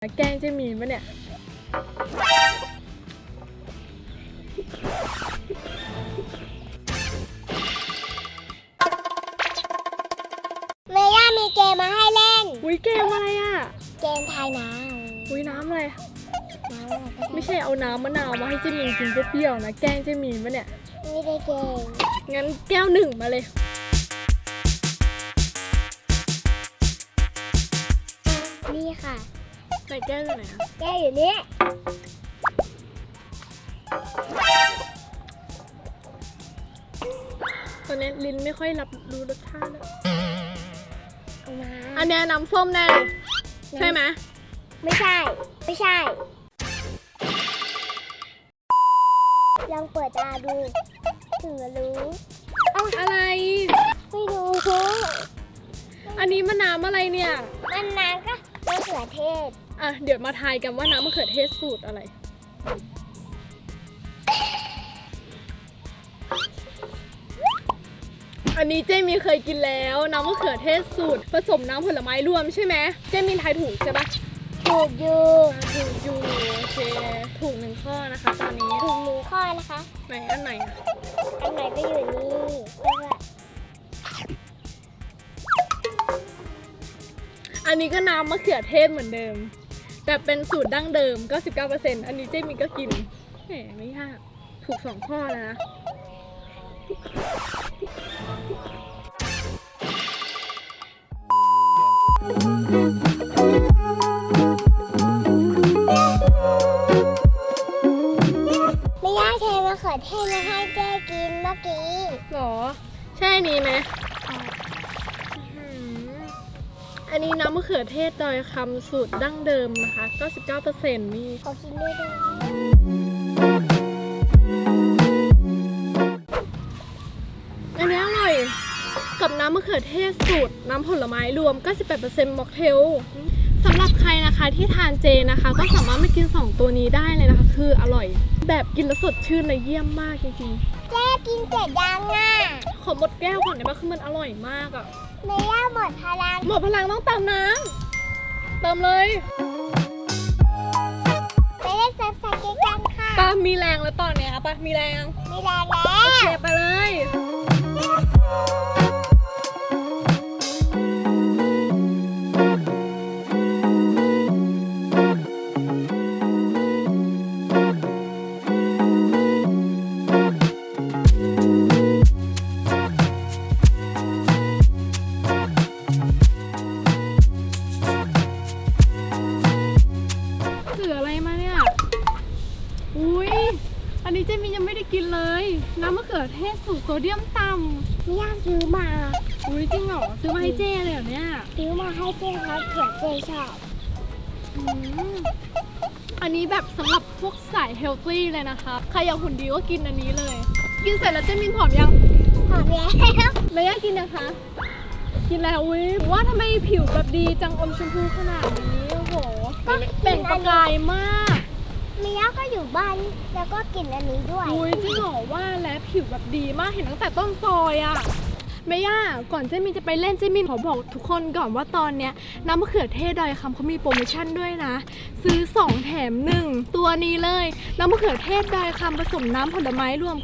แกล้งเจมีนปะเนี่ย เมย่ามีเกมมาให้เล่น อุ้ยเกมอะไรอะ เกมทายน้อุ้ยน้ำอะไรำน้ำอะไรก็ไม่ใช่เอาน้ำมะนาวมาให้เจมีนกินเปรี้ยวๆนะ แกล้งเจมีนปะเนี่ย ไม่ได้เกมงั้นแก้วหนึ่งมาเลย นี่ค่ะ ไหนแก้วอยู่ไหนอะแกอยู่นี่ตอนนี้ลิ้นไม่ค่อยรับรู้รสชาติแล้วเอามาอันเนี้ยน้ำส้มแน่เลยใช่ไหมไม่ใช่ ไม่ใช่ ลองเปิดตาดู ถึงจะรู้อะไร ไม่รู้อันนี้มันน้ำอะไรเนี่ย มันน้ำก็มะเขือเทศ อะ เดี๋ยวมาทายกันว่าน้ำมะเขือเทศสูตรอะไร อันนี้เจมีเคยกินแล้ว น้ำมะเขือเทศสูตร ผสมน้ำผลไม้รวมใช่ไหมเจมีทายถูกใช่ปะถูกอยู่ถูกอยู่โอเคถูกหนึ่งข้อนะคะ ตอนนี้ถูกหนึ่งข้อนะคะ ไหนอันไหนอะอันไหนก็อยู่นี่แล้วก็อันนี้ก็น้ำมะเขือเทศเหมือนเดิม แต่เป็นสูตรดั้งเดิมก็19%อันนี้เจมีก็กินแหมไม่ยากถูกสองข้อแล้วนะ ไม่ย่าเทมะเขือเทศมาให้เจ๊กินเมื่อกี้ หรอ ใช่อันนี้ไหม อันนี้น้ำมะเขือเทศดอยคำสูตรดั้งเดิมนะคะ99%นี่ขอกินด้วยด้วยอันนี้อร่อย กับน้ำมะเขือเทศสูตรน้ำผลไม้รวม 98%ม็อกเทลสำหรับใครนะคะที่ทานเจนะคะ ก็สามารถมากิน 2 ตัวนี้ได้เลยนะคะ คืออร่อย แบบกินแล้วสดชื่นเลยเยี่ยมมากจริง เจ๊กินเสร็จยังอะๆขอหมดแก้วก่อนได้ปะคือมันอร่อยมากอะเมย่าหมดพลัง หมดพลังต้องเติมน้ำเติมเลยไปเล่นเซิร์ฟสเก็ตกันค่ะปะมีแรงแล้วตอนเนี้ยปะมีแรงมีแรงแล้โอเควไปเลย นนี้เจมินยังไม่ได้กินเลย น้ำมะเขือเทศสูตรโซเดียมต่เมย่าซื้อมาำอุ้ยจริงเหรอซื้อมาให้เจเลยเหรอเนี่ยซื้อมาให้เจ๊ครับเผื่อเจ๊ชอบอืมอันนี้แบบสำหรับพวกสายเฮลตี้เลยนะคะใครอยากหุ่นดีก็กินอันนี้เลย กินเสร็จแล้วเจมินผอมยังหอมแล้วเลยอยากกินนะคะ กินแล้วอุ้ยว่าทำไมผิวแบบดีจังอมชมพูขนาดนี้โอ้โหเปล่งประกายมากเมย่าก็อยู่บ้านแล้วก็กินอันนี้ด้วย อุ้ยจริงเหรอว่าแล้วผิวแบบดีมากเห็นตั้งแต่ต้นซอยอะเมย่าก่อนเจมินจะไปเล่นเจมินขอบอกทุกคนก่อนว่าตอนเนี้ยน้ำมะเขือเทศดอยคำเขามีโปรโมชั่นด้วยนะ ซื้อ 2 แถม 1 ตัวนี้เลยน้ำมะเขือเทศดอยคำผสมน้ำผลไม้รวม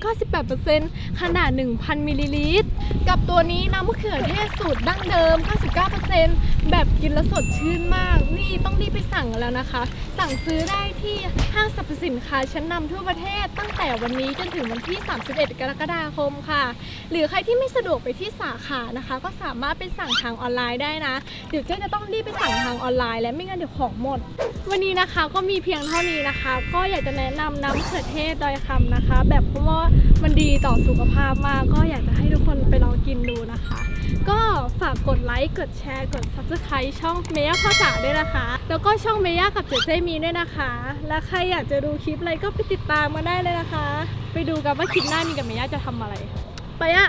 98%ขนาด 1,000มิลลิลิตร กับตัวนี้น้ำมะเขือเทศสูตรดั้งเดิม 99%แบบกินแล้วสดชื่นมาก นี่ต้องรีบไปสั่งกันแล้วนะคะ สั่งซื้อได้ที่ห้างสรรพสินค้าชั้นนำทั่วประเทศ ตั้งแต่วันนี้จนถึงวันที่ 31 กรกฎาคมค่ะ หรือใครที่ไม่สะดวกไปที่สาขานะคะ ก็สามารถไปสั่งทางออนไลน์ได้นะ เดี๋ยวเจ๊จะต้องรีบไปสั่งทางออนไลน์ และไม่งั้นเดี๋ยวของหมด วันนี้นะคะก็มีเพียงเท่านี้นะคะ ก็อยากจะแนะนำน้ำมะเขือเทศดอยคำนะคะ แบบเพราะว่ามันดีต่อสุขภาพมากก็อยากจะให้ทุกคนไปลองกินดูนะคะ ก็ฝากกดไลค์กดแชร์กด subscribe ช่องเมย่าภาษาด้วยนะคะ แล้วก็ช่องเมย่ากับเจเจมีด้วยนะคะ และใครอยากจะดูคลิปอะไรก็ไปติดตามมาได้เลยนะคะ ไปดูกันว่าคลิปหน้ามีกับเมย่าจะทำอะไร ไปอะ